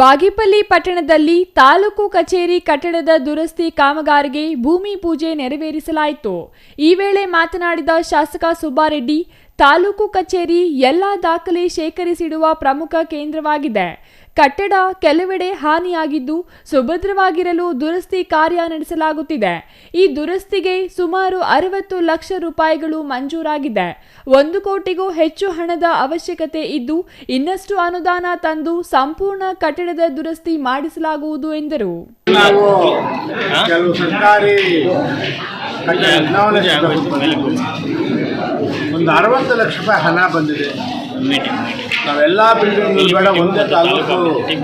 ಬಾಗೇಪಲ್ಲಿ ಪಟ್ಟಣದಲ್ಲಿ ತಾಲೂಕು ಕಚೇರಿ ಕಟ್ಟಡದ ದುರಸ್ತಿ ಕಾಮಗಾರಿಗೆ ಭೂಮಿ ಪೂಜೆ ನೆರವೇರಿಸಲಾಯಿತು. ಈ ವೇಳೆ ಮಾತನಾಡಿದ ಶಾಸಕ ಸುಬ್ಬಾರೆಡ್ಡಿ ತಾಲೂಕು ಕಚೇರಿ ಎಲ್ಲ ದಾಖಲೆ ಶೇಖರಿಸಿಡುವ ಪ್ರಮುಖ ಕೇಂದ್ರವಾಗಿದೆ. ಕಟ್ಟಡ ಕೆಲವೆಡೆ ಹಾನಿಯಾಗಿದ್ದು ಸುಭದ್ರವಾಗಿರಲು ದುರಸ್ತಿ ಕಾರ್ಯ ನಡೆಸಲಾಗುತ್ತಿದೆ. ಈ ದುರಸ್ತಿಗೆ ಸುಮಾರು ಅರವತ್ತು ಲಕ್ಷ ರೂಪಾಯಿಗಳು ಮಂಜೂರಾಗಿದೆ. ಒಂದು ಕೋಟಿಗೂ ಹೆಚ್ಚು ಹಣದ ಅವಶ್ಯಕತೆ ಇದ್ದು ಇನ್ನಷ್ಟು ಅನುದಾನ ತಂದು ಸಂಪೂರ್ಣ ಕಟ್ಟಡದ ದುರಸ್ತಿ ಮಾಡಿಸಲಾಗುವುದು ಎಂದರು. ಒಂದು ಅರವತ್ತು ಲಕ್ಷ ರೂಪಾಯಿ ಹಣ ಬಂದಿದೆ. ನಾವೆಲ್ಲ ಬಿಲ್ಡಿಂಗ್ ಬೇಡ ಒಂದೇ ತಾಲೂಕು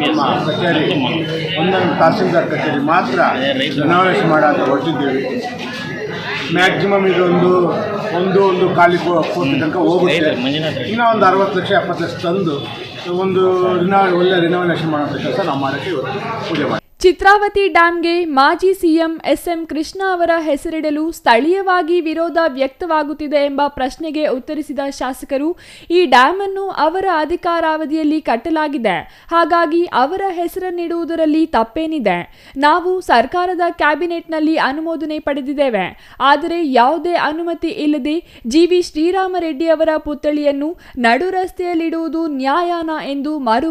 ನಮ್ಮ ಕಚೇರಿ. ಒಂದೊಂದು ತಹಸೀಲ್ದಾರ್ ಕಚೇರಿ ಮಾತ್ರ ರಿನೋವೇಷನ್ ಮಾಡೋದು ಹೊರಟಿದ್ದೀವಿ. ಮ್ಯಾಕ್ಸಿಮಮ್ ಇದೊಂದು ಒಂದು ಒಂದು ಖಾಲಿ ಕೋಟಿ ತನಕ ಹೋಗುತ್ತೆ. ಇನ್ನೂ ಒಂದು ಅರವತ್ತು ಲಕ್ಷ ಎಪ್ಪತ್ತು ಲಕ್ಷ ತಂದು ಒಂದು ರಿನೋ ಒಳ್ಳೆ ರಿನೋವೇಷನ್ ಮಾಡೋಂಥ ಕೆಲಸ ನಾವು ಮಾಡೋಕ್ಕೆ ಇವತ್ತು ಪೂಜೆ ಮಾಡಿ ಚಿತ್ರಾವತಿ ಡ್ಯಾಂಗೆ ಮಾಜಿ ಸಿಎಂ ಎಸ್ಎಂ ಕೃಷ್ಣ ಅವರ ಹೆಸರಿಡಲು ಸ್ಥಳೀಯವಾಗಿ ವಿರೋಧ ವ್ಯಕ್ತವಾಗುತ್ತಿದೆ ಎಂಬ ಪ್ರಶ್ನೆಗೆ ಉತ್ತರಿಸಿದ ಶಾಸಕರು, ಈ ಡ್ಯಾಂ ಅನ್ನು ಅವರ ಅಧಿಕಾರಾವಧಿಯಲ್ಲಿ ಕಟ್ಟಲಾಗಿದೆ. ಹಾಗಾಗಿ ಅವರ ಹೆಸರನ್ನಿಡುವುದರಲ್ಲಿ ತಪ್ಪೇನಿದೆ. ನಾವು ಸರ್ಕಾರದ ಕ್ಯಾಬಿನೆಟ್ನಲ್ಲಿ ಅನುಮೋದನೆ ಪಡೆದಿದ್ದೇವೆ. ಆದರೆ ಯಾವುದೇ ಅನುಮತಿ ಇಲ್ಲದೆ ಜಿವಿ ಶ್ರೀರಾಮರೆಡ್ಡಿ ಅವರ ಪುತ್ಥಳಿಯನ್ನು ನಡು ರಸ್ತೆಯಲ್ಲಿಡುವುದು ನ್ಯಾಯಾನ ಎಂದು ಮರು